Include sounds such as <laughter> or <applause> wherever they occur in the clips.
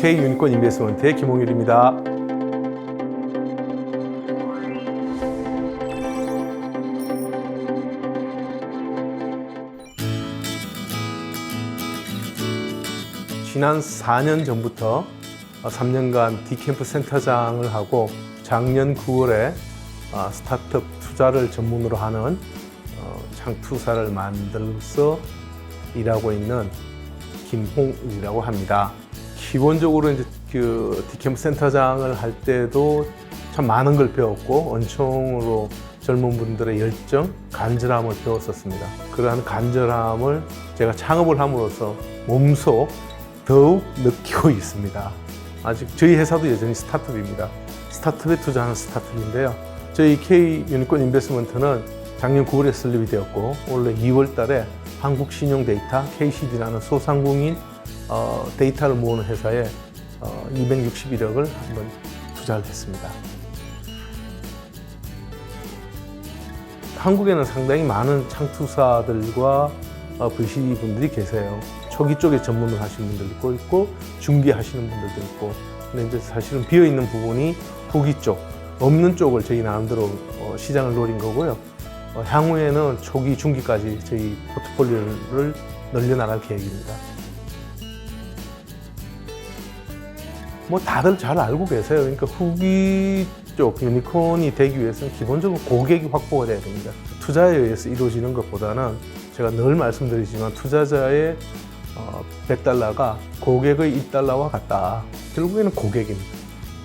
K 유니콘 인베스먼트의 김홍일입니다. 지난 4년 전부터 3년간 디캠프 센터장을 하고 작년 9월에 아, 스타트업 투자를 전문으로 하는 어, 창투사를 만들어서 일하고 있는 김홍일이라고 합니다. 기본적으로 이제 그 디캠프 센터장을 할 때도 참 많은 걸 배웠고 원총으로 젊은 분들의 열정, 간절함을 배웠었습니다. 그러한 간절함을 제가 창업을 함으로써 몸소 더욱 느끼고 <laughs> 있습니다. 아직 저희 회사도 여전히 스타트업입니다. 스타트업에 투자하는 스타트업인데요. 저희 K 유니콘 인베스먼트는 작년 9월에 설립이 되었고 올해 2월 달에 한국신용데이터 KCD라는 소상공인 어, 데이터를 모으는 회사에 어, 261억을 한번 투자를 했습니다. 한국에는 상당히 많은 창투사들과 어, VC 분들이 계세요. 초기 쪽에 전문을 하시는 분들도 있고 중개하시는 분들도 있고 근데 이제 사실은 비어 있는 부분이 후기 쪽 없는 쪽을 저희 나름대로 어, 시장을 노린 거고요. 어, 향후에는 초기 중기까지 저희 포트폴리오를 늘려나갈 계획입니다. 뭐 다들 잘 알고 계세요. 그러니까 후기 쪽 유니콘이 되기 위해서는 기본적으로 고객이 확보가 돼야 됩니다. 투자에 의해서 이루어지는 것보다는 제가 늘 말씀드리지만 투자자의 어, 100달러가 고객의 1달러와 같다. 결국에는 고객입니다.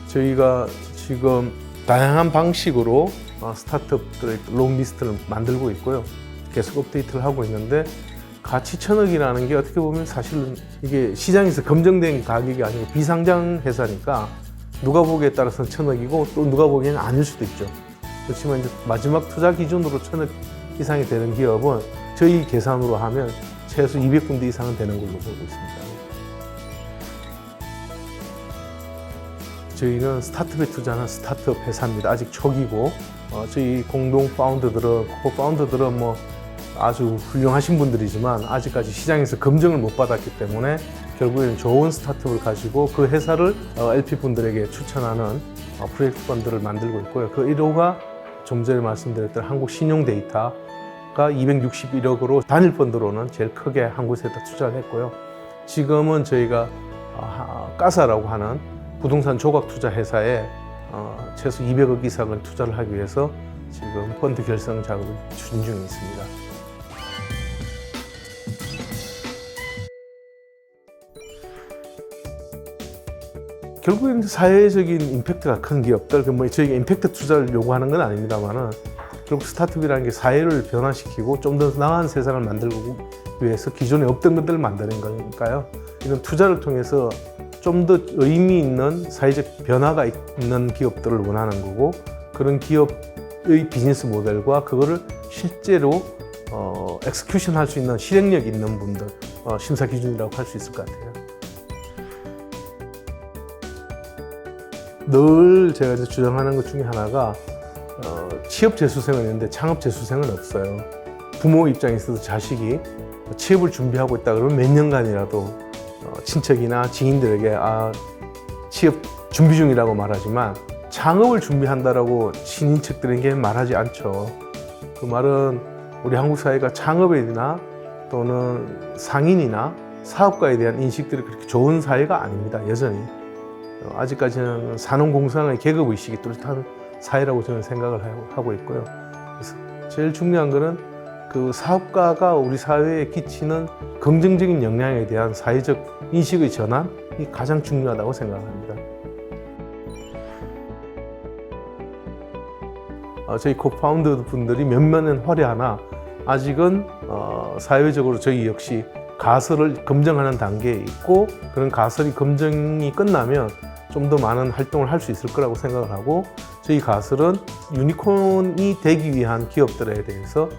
저희가 지금 다양한 방식으로 어, 스타트업들의 롱리스트를 만들고 있고요. 계속 업데이트를 하고 있는데 가치 천억이라는 게 어떻게 보면 사실은 이게 시장에서 검증된 가격이 아니고 비상장 회사니까 누가 보기에 따라서는 천억이고 또 누가 보기에는 아닐 수도 있죠. 그렇지만 이제 마지막 투자 기준으로 천억 이상이 되는 기업은 저희 계산으로 하면 최소 200군데 이상은 되는 걸로 보고 있습니다. 저희는 스타트업에 투자하는 스타트업 회사입니다. 아직 초기고 어, 저희 공동 파운더들은 코 파운더들은 뭐 아주 훌륭하신 분들이지만 아직까지 시장에서 검증을 못 받았기 때문에 결국에는 좋은 스타트업을 가지고 그 회사를 LP 분들에게 추천하는 어, 프로젝트 펀드를 만들고 있고요. 그 1호가 좀 전에 말씀드렸던 한국 신용 데이터가 261억으로 단일 펀드로는 제일 크게 한 곳에다 투자를 했고요. 지금은 저희가 어, 하- 까사라고 하는 부동산 조각 투자 회사에 어, 최소 200억 이상을 투자를 하기 위해서 지금 펀드 결성 작업을 추진 중에 있습니다. 결국에는 사회적인 임팩트가 큰 기업들, 그뭐 저희가 임팩트 투자를 요구하는 건 아닙니다만은 결국 스타트업이라는 게 사회를 변화시키고 좀 더 나은 세상을 만들고 위해서 기존에 없던 것들을 만드는 거니까요. 이런 투자를 통해서 좀 더 의미 있는 사회적 변화가 있는 기업들을 원하는 거고 그런 기업의 비즈니스 모델과 그거를 실제로 어, 엑스큐션 할 수 있는 실행력 있는 분들 어, 심사 기준이라고 할 수 있을 것 같아요. 늘 제가 이제 주장하는 것 중에 하나가 어, 취업 재수생은 있는데 창업 재수생은 없어요. 부모 입장에서도 자식이 취업을 준비하고 있다 그러면 몇 년간이라도 어, 친척이나 지인들에게 아, 취업 준비 중이라고 말하지만 창업을 준비한다라고 친인척들에게 말하지 않죠. 그 말은 우리 한국 사회가 창업이나 또는 상인이나 사업가에 대한 인식들이 그렇게 좋은 사회가 아닙니다. 여전히. 어, 아직까지는 산업공상의 계급 의식이 뚜렷한 사회라고 저는 생각을 하고- 있고요. 그래서 제일 중요한 거는 그 사업가가 우리 사회에 끼치는 긍정적인 영향에 대한 사회적 인식의 전환이 가장 중요하다고 생각합니다. 어, 저희 코파운더 분들이 몇몇은 화려하나 아직은 어, 사회적으로 저희 역시 가설을 검증하는 단계에 있고 그런 가설이 검증이 끝나면 좀 더 많은 활동을 할 수 있을 거라고 생각을 하고 저희 가설은 유니콘이 되기 위한 기업들에 대해서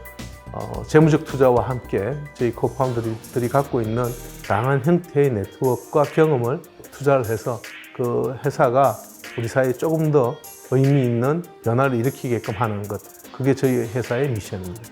어, 재무적 투자와 함께 저희 코파운더들이 갖고 있는 다양한 형태의 네트워크와 경험을 투자를 해서 그 회사가 우리 사회에 조금 더 의미 있는 변화를 일으키게끔 하는 것. 그게 저희 회사의 미션입니다.